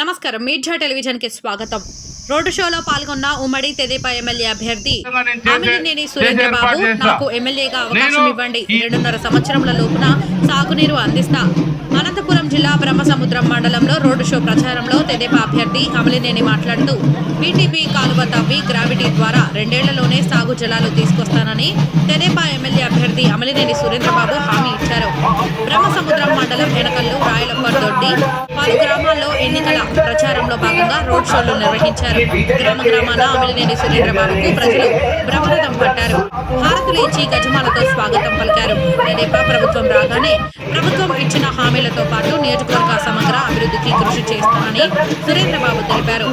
నమస్కారం. మీడియా టెలివిజన్కి స్వాగతం. రోడ్డు షోలో పాల్గొన్న ఉమ్మడి తెదేపా ఎమ్మెల్యే అభ్యర్థి ఆమిలినేని సురేంద్రబాబు నాకు ఎమ్మెల్యేగా అవకాశం ఇవ్వండి. రెండున్నర సంవత్సరముల లోపున సాగునీరు అందిస్తా. అనంతపురం జిల్లా బ్రహ్మసముద్రం మండలంలో రోడ్డు షో ప్రచారంలో తెదేపా అభ్యర్థి అమలినేని మాట్లాడుతూ బీటీపీ కాలువ తవ్వి గ్రావిటీ ద్వారా రెండేళ్ళలోనే సాగు జలాలు తీసుకొస్తానని తెదేపా ఎమ్మెల్యే అభ్యర్థి అమలినేని సురేంద్రబాబు హామీ ఇచ్చారు. బ్రహ్మసముద్రం మండలం ఎనకల్లు రాయలప్పర్ దొడ్డి పలు గ్రామాల్లో ఎన్నికల ప్రచారంలో భాగంగా రోడ్ షోలు నిర్వహించారు. గ్రామ గ్రామాల అమలినేని సురేంద్రబాబుకు ప్రజలు బ్రహ్మరథం పట్టారు. హారతులు ఇచ్చి గజమాలతో స్వాగతం పలికారు. నేనేపా ప్రభుత్వం రాగానే ప్రభుత్వం ఇచ్చిన హామీలతో పాటు నియోజకవర్గ సమగ్ర అభివృద్ధికి కృషి చేస్తానని సురేంద్రబాబు తెలిపారు.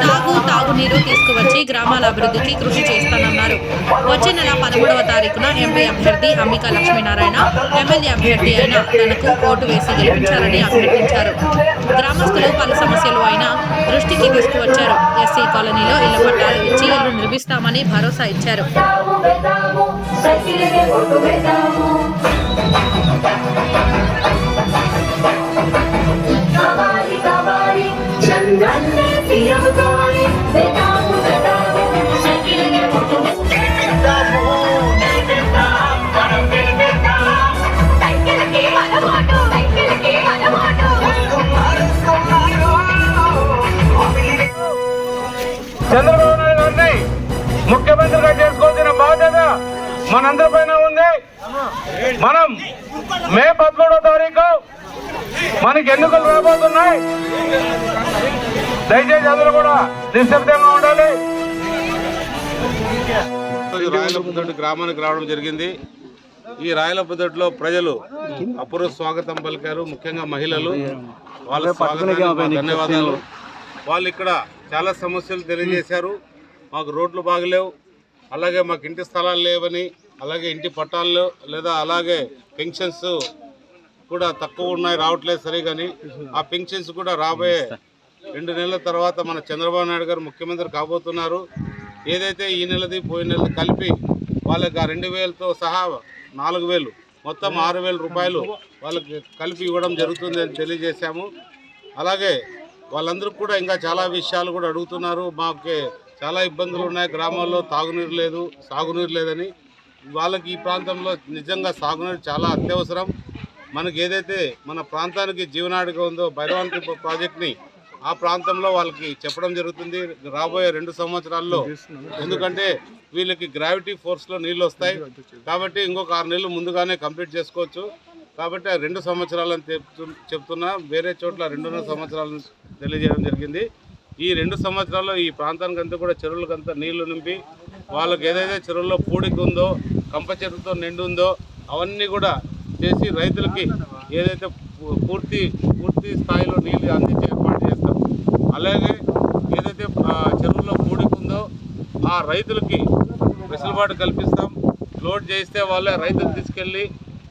సాగు తాగునీరు తీసుకువచ్చి గ్రామాల అభివృద్ధికి కృషి చేస్తానన్నారు. వచ్చే నెల పదమూడవ తారీఖున ఎంపీ అభ్యర్థి అంబికా లక్ష్మీనారాయణ ఎమ్మెల్యే అభ్యర్థి అయిన తనకు ఓటు వేసి గెలిపించాలని అభ్యర్థించారు. గ్రామస్తులు పలు సమస్యలు అయినా దృష్టికి తీసుకువచ్చారు. ఎస్సీ కాలనీలో ఇళ్ళ పట్టాలు ఇచ్చి ఇల్లు నిర్మిస్తామని భరోసా ఇచ్చారు. కావాలి కావాలి కావాలి. చంద్రబాబు నాయుడు గారిని ముఖ్యమంత్రిగా చేసుకోవాల్సిన బాధ్యత మనందరిపైన ఉంది. మనం మే పదమూడో తారీఖు మనకి ఎన్నికలు రాబోతున్నాయి. దయచేసి అందరూ కూడా నిశ్శబ్దంగా ఉండాలి. రాయలపుదొడ్డి గ్రామానికి రావడం జరిగింది. ఈ రాయలపుదొడ్డిలో ప్రజలు అపూర్వ స్వాగతం పలికారు. ముఖ్యంగా మహిళలు. వాళ్ళ స్వాగతానికి మా ధన్యవాదాలు. వాళ్ళు ఇక్కడ చాలా సమస్యలు తెలియజేశారు. మాకు రోడ్లు బాగలేవు. అలాగే మాకు ఇంటి స్థలాలు లేవని అలాగే ఇంటి పట్టాలు లేదా అలాగే పెన్షన్స్ కూడా తక్కువ ఉన్నాయి రావట్లేదు సరిగాని ఆ పెన్షన్స్ కూడా రాబోయే రెండు నెలల తర్వాత మన చంద్రబాబు నాయుడు గారు ముఖ్యమంత్రి కాబోతున్నారు. ఏదైతే ఈ నెలది పోయిన నెలది కలిపి వాళ్ళకి ఆ రెండు వేలతో సహా నాలుగు వేలు మొత్తం ఆరు వేల రూపాయలు వాళ్ళకి కలిపి ఇవ్వడం జరుగుతుంది అని తెలియజేశాము. అలాగే వాళ్ళందరూ కూడా ఇంకా చాలా విషయాలు కూడా అడుగుతున్నారు. మాకు చాలా ఇబ్బందులు ఉన్నాయి. గ్రామాల్లో తాగునీరు లేదు సాగునీరు లేదని. వాళ్ళకి ఈ ప్రాంతంలో నిజంగా సాగునీరు చాలా అత్యవసరం. మనకి ఏదైతే మన ప్రాంతానికి జీవనాడిగా ఉందో భైరవానికి ప్రాజెక్ట్ని ఆ ప్రాంతంలో వాళ్ళకి చెప్పడం జరుగుతుంది. రాబోయే రెండు సంవత్సరాల్లో ఎందుకంటే వీళ్ళకి గ్రావిటీ ఫోర్స్లో నీళ్ళు వస్తాయి. కాబట్టి ఇంకొక ఆరు నెలలు ముందుగానే కంప్లీట్ చేసుకోవచ్చు. కాబట్టి ఆ రెండు సంవత్సరాలను చెప్తు- చెప్తున్నా వేరే చోట్ల రెండున్నర సంవత్సరాలను తెలియజేయడం జరిగింది. ఈ రెండు సంవత్సరాల్లో ఈ ప్రాంతానికి అంతా కూడా చెరువులకంతా నీళ్ళు నింపి వాళ్ళకి ఏదైతే చెరువుల్లో పూడికి ఉందో కంప చెరువుతో నిండు ఉందో అవన్నీ కూడా చేసి రైతులకి ఏదైతే పూర్తి పూర్తి స్థాయిలో నీళ్ళు అందించే ఏర్పాటు చేస్తాం. అలాగే ఏదైతే చెరువుల్లో పూడికుందో ఆ రైతులకి వెసులుబాటు కల్పిస్తాం. లోడ్ చేస్తే వాళ్ళే రైతులు తీసుకెళ్ళి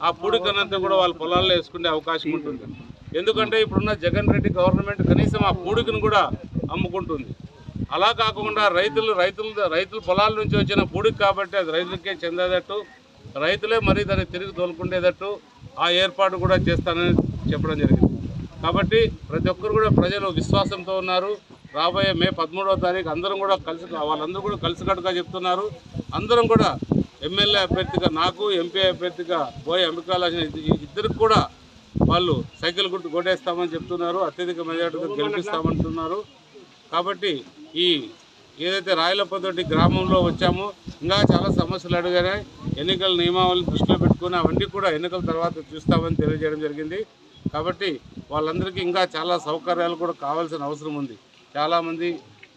ఆ పూడికనంతా కూడా వాళ్ళ పొలాల్లో వేసుకునే అవకాశం ఉంటుంది. ఎందుకంటే ఇప్పుడున్న జగన్ రెడ్డి గవర్నమెంట్ కనీసం ఆ పూడికను కూడా అమ్ముకుంటుంది. అలా కాకుండా రైతులు రైతులు రైతుల పొలాల నుంచి వచ్చిన పూడికి కాబట్టి అది రైతులకే చెందేటట్టు రైతులే మరీ దాన్ని తిరిగి తోలుకుండేటట్టు ఆ ఏర్పాటు కూడా చేస్తానని చెప్పడం జరిగింది. కాబట్టి ప్రతి ఒక్కరు కూడా ప్రజలు విశ్వాసంతో ఉన్నారు. రాబోయే మే పదమూడవ తారీఖు అందరం కూడా కలిసి వాళ్ళందరూ కూడా కలిసికట్టుగా చెప్తున్నారు. అందరం కూడా ఎమ్మెల్యే అభ్యర్థిగా నాకు ఎంపీ అభ్యర్థిగా బోయ్ అంబికా ఇద్దరికి కూడా వాళ్ళు సైకిల్ గుర్తు కొట్టేస్తామని చెప్తున్నారు అత్యధిక మెజార్టీతో గెలిపిస్తామంటున్నారు. కాబట్టి ఈ ఏదైతే రాయలప్పతోటి గ్రామంలో వచ్చామో ఇంకా చాలా సమస్యలు అడిగాయి ఎన్నికల నియమావళిని దృష్టిలో పెట్టుకుని అవన్నీ కూడా ఎన్నికల తర్వాత చూస్తామని తెలియజేయడం జరిగింది. కాబట్టి వాళ్ళందరికీ ఇంకా చాలా సౌకర్యాలు కూడా కావాల్సిన అవసరం ఉంది. చాలామంది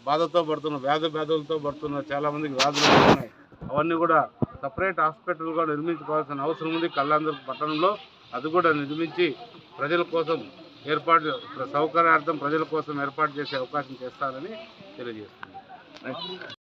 బాధతో పడుతున్న వ్యాధి వ్యాధులతో పడుతున్న చాలామందికి వ్యాధులు ఉన్నాయి అవన్నీ కూడా సపరేట్ హాస్పిటల్ కూడా నిర్మించుకోవాల్సిన అవసరం ఉంది కళ్యాణ పట్టణంలో. అది కూడా నిర్మించి ప్రజల కోసం ఏర్పాటు సౌకర్యార్థం ప్రజల కోసం ఏర్పాటు చేసే అవకాశం చేస్తారని తెలియజేస్తుంది